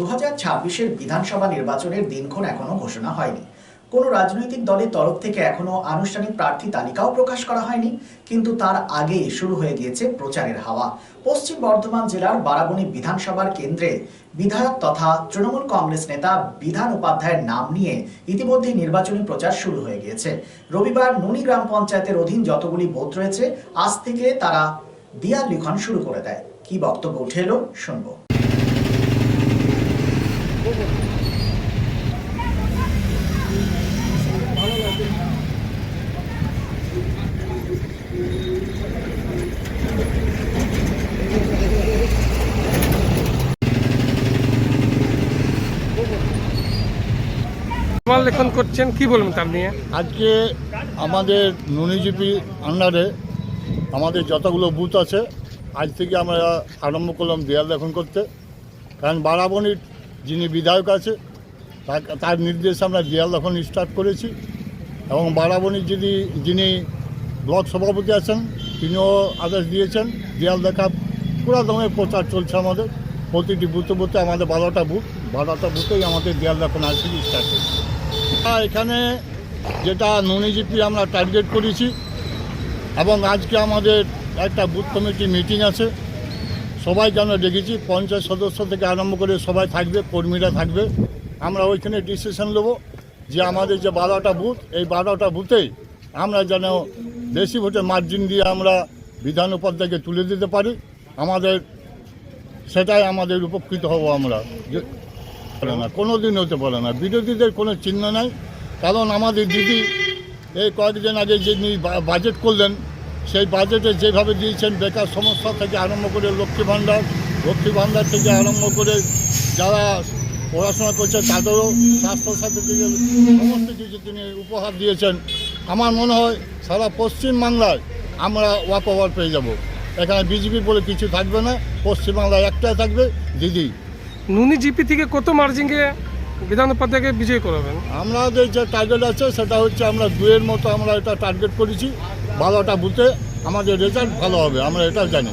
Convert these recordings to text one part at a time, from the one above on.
দু হাজার বিধানসভা নির্বাচনের দিনক্ষণ এখনও ঘোষণা হয়নি। কোনো রাজনৈতিক দলের তরফ থেকে এখনও আনুষ্ঠানিক প্রার্থী তালিকাও প্রকাশ করা হয়নি, কিন্তু তার আগেই শুরু হয়ে গিয়েছে প্রচারের হাওয়া। পশ্চিম বর্ধমান জেলার বারাবণী বিধানসভার কেন্দ্রে বিধায়ক তথা তৃণমূল কংগ্রেস নেতা বিধান উপাধ্যায়ের নাম নিয়ে ইতিমধ্যে নির্বাচনী প্রচার শুরু হয়ে গিয়েছে। রবিবার নুনি গ্রাম পঞ্চায়েতের অধীন যতগুলি বুথ রয়েছে, আজ থেকে তারা দিয়াল লিখন শুরু করে দেয়। কি বক্তব্য উঠে এলো, শুনব। লেখন করছেন, কি বলবেন তার নিয়ে? আজকে আমাদের নুনিজিপি আন্ডারে আমাদের যতগুলো বুথ আছে, আজ থেকে আমরা আরম্ভ করলাম দেয়াল লেখন করতে। কারণ বারাবণীর যিনি বিধায়ক আছে তার- নির্দেশে আমরা দেয়াল লেখন স্টার্ট করেছি। এবং বারাবণীর যিনি যিনি ব্লক সভাপতি আছেন, তিনিও আদেশ দিয়েছেন দেয়াল দেখা পুরো দমে প্রচার চলছে আমাদের। প্রতিটি বুথে বুথে আমাদের বারোটা বুথ, বারোটা বুথেই আমাদের দেয়াল লেখন আজ স্টার্ট হয়েছে। এখানে যেটা ননিজিপি আমরা টার্গেট করেছি এবং আজকে আমাদের একটা বুথ কমিটি মিটিং আছে। সবাইকে আমরা ডেকেছি পঞ্চায়েত সদস্য থেকে আরম্ভ করে সবাই থাকবে, কর্মীরা থাকবে। আমরা ওইখানে ডিসিশন নেব যে আমাদের যে বারোটা বুথ এই বারোটা বুথেই আমরা যেন বেশি ভোটে মার্জিন দিয়ে আমরা বিধান উপাধ্যায়কে তুলে দিতে পারি। আমাদের, সেটাই আমাদের উপকৃত হব আমরা। পারে না কোনো দিন হতে পারে না। বিরোধীদের কোনো চিহ্ন নাই। কারণ আমাদের দিদি এই কয়েকদিন আগে যে যিনি বাজেট করলেন, সেই বাজেটে যেভাবে দিয়েছেন, বেকার সমস্যা থেকে আরম্ভ করে লক্ষ্মী ভাণ্ডার লক্ষ্মী ভাণ্ডার থেকে আরম্ভ করে যারা পড়াশোনা করছে, তাদেরও স্বাস্থ্যসাথী থেকে সমস্ত কিছু তিনি উপহার দিয়েছেন। আমার মনে হয় সারা পশ্চিমবাংলায় আমরা ওয়াক ওভার পেয়ে যাব। এখানে বিজেপি বলে কিছু থাকবে না পশ্চিমবাংলায় একটাই থাকবে দিদি। নুনি জিপি থেকে কত মার্জিংয়ে বিধান উপাধ্যায়কে বিজয় করাবেন? আমাদের যে টার্গেট আছে, সেটা হচ্ছে আমরা দুয়ের মতো আমরা এটা টার্গেট করেছি, ভালোটা বুঝতে আমাদের রেজাল্ট ভালো হবে, আমরা এটা জানি।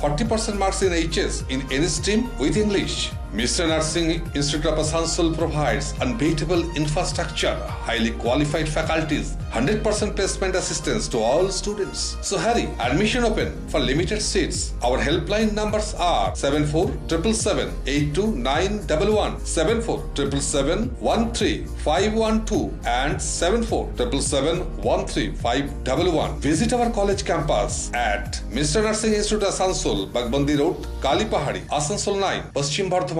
40% marks in HS in any stream with English. Mr. Nursing Institute of Asansol provides unbeatable infrastructure, highly qualified faculties, 100% placement assistance to all students. So hurry, admission open for limited seats. Our helpline numbers are 7477782911, 7477713512 and 7477713511. Visit our college campus at Mr. Nursing Institute Asansol, Bagbandi Road, Kalipahari, Asansol 9, Paschim Bardhaman.